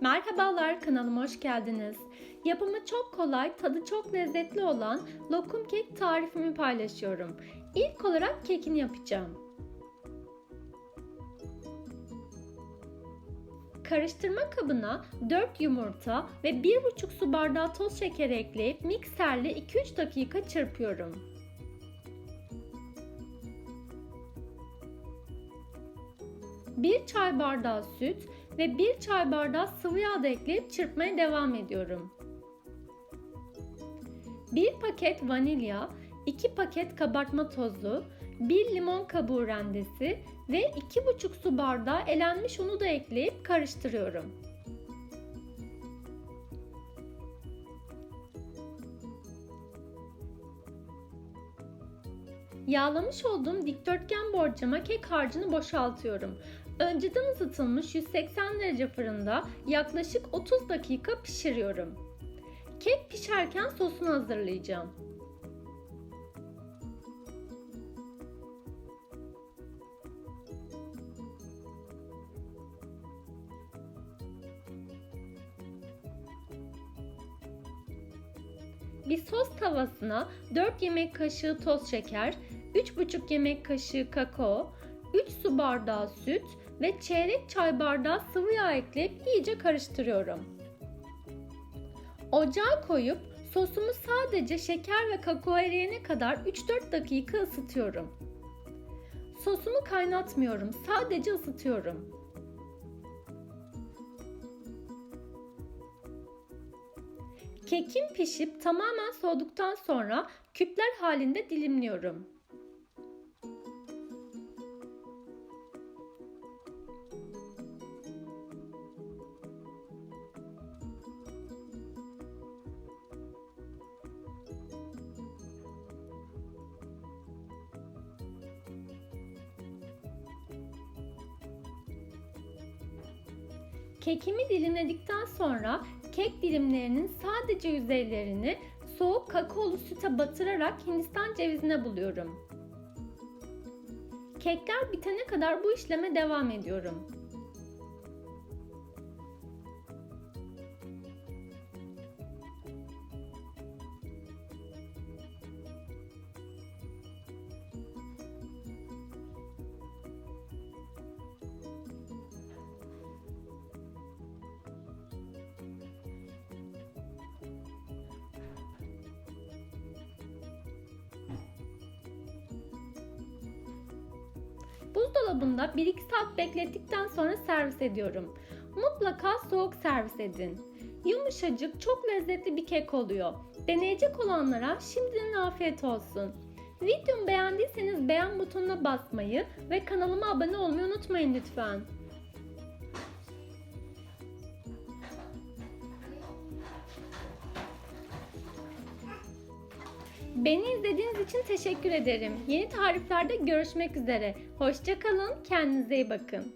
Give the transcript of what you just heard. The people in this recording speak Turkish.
Merhabalar kanalıma hoş geldiniz. Yapımı çok kolay, tadı çok lezzetli olan lokum kek tarifimi paylaşıyorum. İlk olarak kekini yapacağım. Karıştırma kabına 4 yumurta ve 1,5 su bardağı toz şeker ekleyip mikserle 2-3 dakika çırpıyorum. Bir çay bardağı süt ve 1 çay bardağı sıvı yağ da ekleyip çırpmaya devam ediyorum. 1 paket vanilya, 2 paket kabartma tozu, 1 limon kabuğu rendesi ve 2,5 su bardağı elenmiş unu da ekleyip karıştırıyorum. Yağlamış olduğum dikdörtgen borcama kek harcını boşaltıyorum. Önceden ısıtılmış 180 derece fırında yaklaşık 30 dakika pişiriyorum. Kek pişerken sosunu hazırlayacağım. Bir sos tavasına 4 yemek kaşığı toz şeker, 3,5 yemek kaşığı kakao, 3 su bardağı süt ve çeyrek çay bardağı sıvı yağ ekleyip iyice karıştırıyorum. Ocağa koyup sosumu sadece şeker ve kakao eriyene kadar 3-4 dakika ısıtıyorum. Sosumu kaynatmıyorum, sadece ısıtıyorum. Kekim pişip tamamen soğuduktan sonra küpler halinde dilimliyorum. Kekimi dilimledikten sonra kek dilimlerinin sadece yüzeylerini soğuk kakaolu süte batırarak Hindistan cevizine buluyorum. Kekler bitene kadar bu işleme devam ediyorum. Buzdolabında 1-2 saat beklettikten sonra servis ediyorum. Mutlaka soğuk servis edin. Yumuşacık, çok lezzetli bir kek oluyor. Deneyecek olanlara şimdiden afiyet olsun. Videomu beğendiyseniz beğen butonuna basmayı ve kanalıma abone olmayı unutmayın lütfen. Beni izlediğiniz için teşekkür ederim. Yeni tariflerde görüşmek üzere. Hoşçakalın, kendinize iyi bakın.